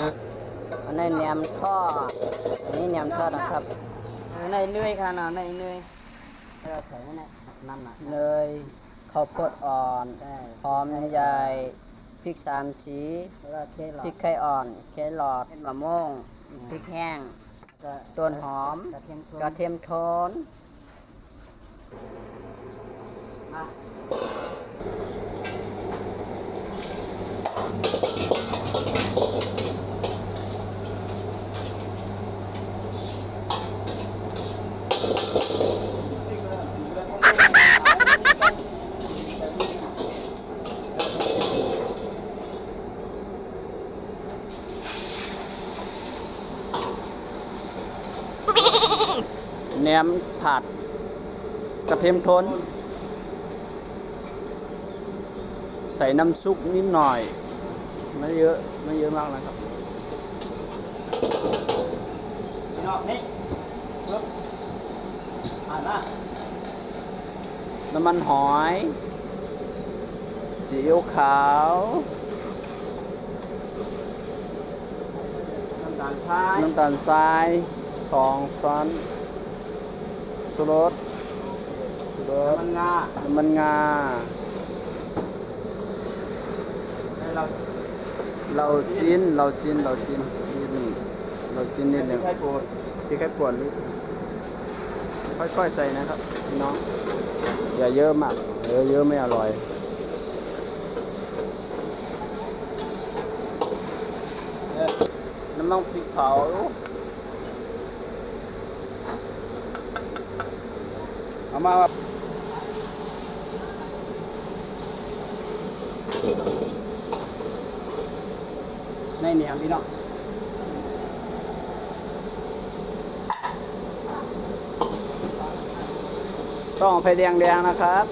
อันนี้แหนมทอดอันนี้แหนมทอดนะครับในเนื่อยค่ะเนาะในเนื่อยแล้วก็ใส่ไว้ในน้ำหนักเนยข้าวโพดอ่อนใช่หอมใหญ่พริกสามสีแล้วก็เทหลอพริดกไข่อ่อนแครอทมะม่วงพริกแห้งก็ต้นหอมกระเทียมโทน กระเทียมโทน อะ แหนมผัดกระเทียมโทน ใส่น้ำซุปนิดหน่อย ไม่เยอะ ไม่เยอะมากนะครับพี่น้องนี่ปึ๊บอ่านละน้ำมันหอยซีอิ๊วขาวน้ำตาลทรายน้ำตาลทรายสองช้อน ชูรสชูรสน้ำมันงาน้ำมันงาแล้วเราเราจิ้น เราจิ้น เราจิ้นจิ้นเราจิ้นนิดหนึ่งใช้โปรดที่แค่ปวดนิดค่อยๆใส่นะครับพี่น้อง อย่าเยอะมากเยอะเยอะไม่อร่อยน้ำมันพริกเผา เอามาในเหนียวพี่น้องต้องเอาไฟแดงแดงๆนะครับ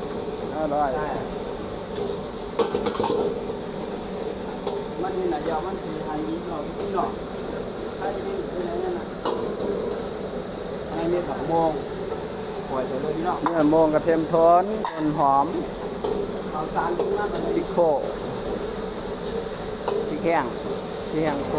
อร่อยมันนี่นะเดียวมันสีไทยยิ้มเราพี่น้องไทยยิ้มเป็นอะไรนั่นน่ะไทยมีสองโมงปล่อยไป เนื้อโมงกระเทียมโทนต้นหอมเอาสารทิ้งมาไปเลยพริกโคพริกแห้งพริกแห้งโค